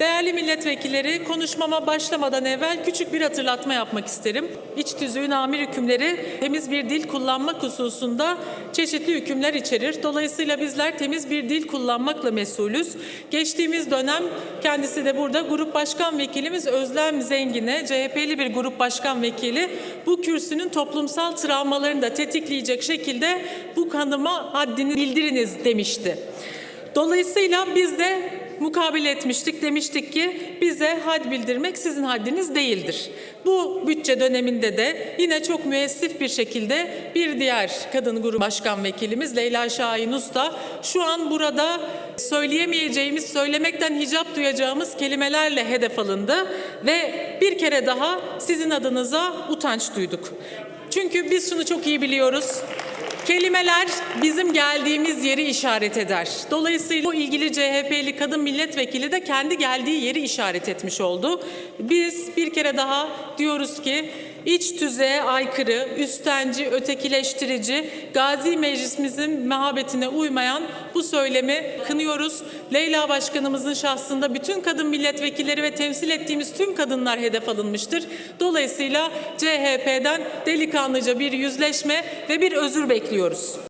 Değerli milletvekilleri, konuşmama başlamadan evvel küçük bir hatırlatma yapmak isterim. İç tüzüğün amir hükümleri temiz bir dil kullanmak hususunda çeşitli hükümler içerir. Dolayısıyla bizler temiz bir dil kullanmakla mesulüz. Geçtiğimiz dönem kendisi de burada Grup Başkan Vekilimiz Özlem Zengin'e, CHP'li bir grup başkan vekili bu kürsünün toplumsal travmalarını da tetikleyecek şekilde bu kanıma haddini bildiriniz demişti. Dolayısıyla biz de mukabele etmiştik. Demiştik ki bize had bildirmek sizin haddiniz değildir. Bu bütçe döneminde de yine çok müessif bir şekilde bir diğer kadın grubu başkan vekilimiz Leyla Şahin Usta şu an burada söyleyemeyeceğimiz, söylemekten hicap duyacağımız kelimelerle hedef alındı ve bir kere daha sizin adınıza utanç duyduk. Çünkü biz şunu çok iyi biliyoruz. Kelimeler bizim geldiğimiz yeri işaret eder. Dolayısıyla o ilgili CHP'li kadın milletvekili de kendi geldiği yeri işaret etmiş oldu. Biz bir kere daha diyoruz ki iç tüzeye aykırı, üstenci, ötekileştirici, Gazi Meclisimizin mehabetine uymayan bu söylemi kınıyoruz. Leyla Başkanımızın şahsında bütün kadın milletvekilleri ve temsil ettiğimiz tüm kadınlar hedef alınmıştır. Dolayısıyla CHP'den delikanlıca bir yüzleşme ve bir özür bekliyoruz.